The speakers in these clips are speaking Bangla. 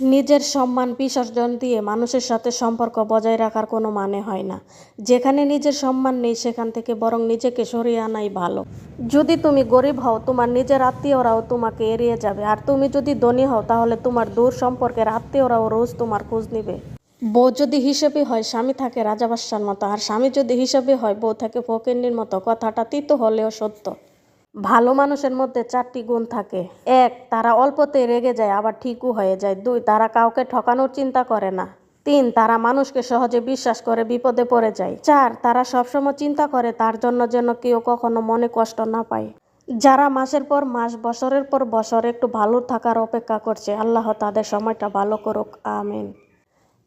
নিজের সম্মান বিসর্জন দিয়ে মানুষের সাথে সম্পর্ক বজায় রাখার কোনো মানে হয় না। যেখানে নিজের সম্মান নেই, সেখান থেকে বরং নিজেকে সরিয়ে আনাই ভালো। যদি তুমি গরিব হও, তোমার নিজের আত্মীয়রাও তোমাকে এড়িয়ে যাবে। আর তুমি যদি ধনী হও, তাহলে তোমার দূর সম্পর্কের আত্মীয়রাও রোজ তোমার খোঁজ নিবে। বউ যদি হিসেবে হয়, স্বামী থাকে রাজাবাসার মতো। আর স্বামী যদি হিসেবে হয়, বউ থাকে ফকিন্নির মতো। কথাটা তিতো হলেও সত্য। ভালো মানুষের মধ্যে চারটি গুণ থাকে। এক, তারা অল্পতেই রেগে যায়, আবার ঠিকও হয়ে যায়। দুই, তারা কাউকে ঠকানোর চিন্তা করে না। তিন, তারা মানুষকে সহজে বিশ্বাস করে বিপদে পড়ে যায়। চার, তারা সবসময় চিন্তা করে তার জন্য যেন কেউ কখনো মনে কষ্ট না পায়। যারা মাসের পর মাস, বছরের পর বছর একটু ভালো থাকার অপেক্ষা করছে, আল্লাহ তাদের সময়টা ভালো করুক, আমিন।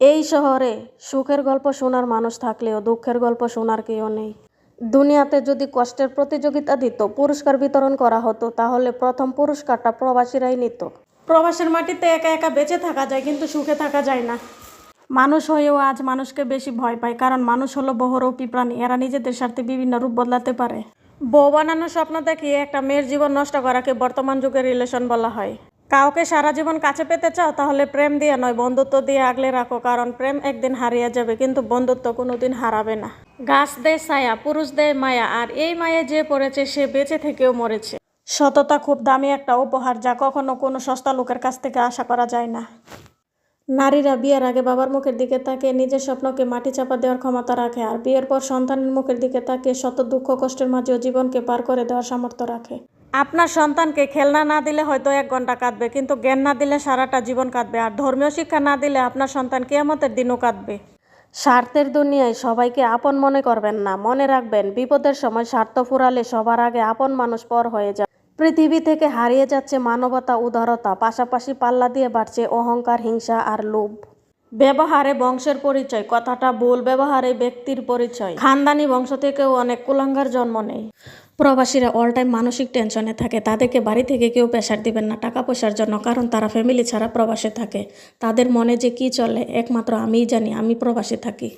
এই শহরে সুখের গল্প শোনার মানুষ থাকলেও দুঃখের গল্প শোনার কেউ নেই। দুনিয়াতে যদি কষ্টের প্রতিযোগিতা দিত, পুরস্কার বিতরণ করা হতো, তাহলে প্রথম পুরস্কারটা প্রবাসীরাই নিত। প্রবাসের মাটিতে একা একা বেঁচে থাকা যায়, কিন্তু সুখে থাকা যায় না। মানুষ হয়েও আজ মানুষকে বেশি ভয় পায়, কারণ মানুষ হলো বহুরূপী প্রাণী। এরা নিজেদের স্বার্থে বিভিন্ন রূপ বদলাতে পারে। বউ বানানোর স্বপ্ন দেখিয়ে একটা মেয়ের জীবন নষ্ট করাকে বর্তমান যুগের রিলেশন বলা হয়। কাউকে সারা জীবন কাছে পেতে চাও, তাহলে প্রেম দিয়ে নয়, বন্ধুত্ব দিয়ে আগলে রাখো, কারণ প্রেম একদিন হারিয়ে যাবে, কিন্তু বন্ধুত্ব কোনোদিন হারাবে না। গাছ দেয় ছায়া, পুরুষ দেয় মায়া, আর এই মায়ে যে পড়েছে সে বেঁচে থেকেও মরেছে। সততা খুব দামি একটা উপহার যা কখনো কোনো সস্তা লোকের কাছ থেকে আশা করা যায় না। নারীরা বিয়ের আগে বাবার মুখের দিকে তাকিয়ে নিজের স্বপ্নকে মাটি চাপা দেওয়ার ক্ষমতা রাখে, আর বিয়ের পর সন্তানের মুখের দিকে তাকিয়ে শত দুঃখ কষ্টের মাঝেও জীবনকে পার করে দেওয়ার সামর্থ্য রাখে। আপনার সন্তানকে খেলনা না দিলে হয়তো এক ঘণ্টা কাঁদবে, কিন্তু জ্ঞান না দিলে সারাটা জীবন কাঁদবে, আর ধর্মীয় শিক্ষা না দিলে আপনার সন্তান কেয়ামতের দিনও কাঁদবে। স্বার্থের দুনিয়ায় সবাইকে আপন মনে করবেন না, মনে রাখবেন, বিপদের সময় স্বার্থ ফুরালে সবার আগে আপন মানুষ পর হয়ে যায় পৃথিবী থেকে হারিয়ে যাচ্ছে মানবতা উদারতা, পাশাপাশি পাল্লা দিয়ে বাড়ছে অহংকার, হিংসা আর লোভ। ব্যবহারে বংশের পরিচয়, কথাটা ভুল, ব্যবহারে ব্যক্তির পরিচয়। খানদানি বংশ থেকেও অনেক কুলাঙ্গার জন্ম নেয়। প্রবাসীরা অল টাইম মানসিক টেনশনে থাকে। তাদেরকে বাড়ি থেকে কেউ প্রেশার দিবেন না, টাকা পয়সার জন্য, কারণ তারা ফ্যামিলি ছাড়া প্রবাসে থাকে। তাদের মনে যে কি চলে, একমাত্র আমিই জানি, আমি প্রবাসে থাকি।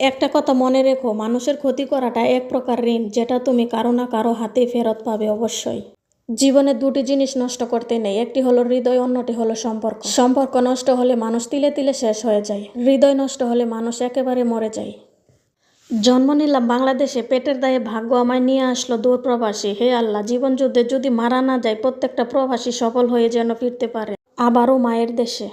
একটা কথা মনে রেখো, মানুষের ক্ষতি করাটা এক প্রকার ঋণ, যেটা তুমি কারও না কারও হাতে ফেরত পাবে অবশ্যই। জীবনে দুটি জিনিস নষ্ট করতে নেই, একটি হলো হৃদয়, অন্যটি হলো সম্পর্ক। সম্পর্ক নষ্ট হলে মানুষ তিলে তিলে শেষ হয়ে যায়। হৃদয় নষ্ট হলে মানুষ একেবারে মরে যায়। জন্ম নিলাম বাংলাদেশে, পেটের দায়ে ভাগ্য আমায় নিয়ে আসলো দূর প্রবাসী। হে আল্লাহ জীবন যুদ্ধে যদি মারা না যায়, প্রত্যেকটা প্রবাসী সফল হয়ে যেন ফিরতে পারে, আবারও মায়ের দেশে।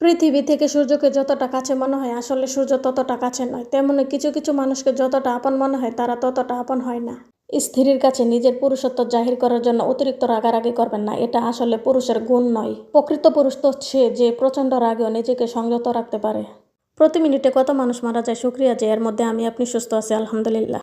পৃথিবী থেকে সূর্যকে যতটা কাছে মনে হয়, আসলে সূর্য ততটা কাছে নয়। তেমনি কিছু কিছু মানুষকে যতটা আপন মনে হয়, তারা ততটা আপন হয় না। স্ত্রীর কাছে নিজের পুরুষত্ব জাহির করার জন্য অতিরিক্ত রাগারাগি করবেন না, এটা আসলে পুরুষের গুণ নয়। প্রকৃত পুরুষ তো সে যে প্রচণ্ড রাগেও নিজেকে সংযত রাখতে পারে। প্রতি মিনিটে কত মানুষ মারা যায়? শুক্রিয়া যে এর মধ্যে আমি আপনি সুস্থ আছি, আলহামদুলিল্লাহ।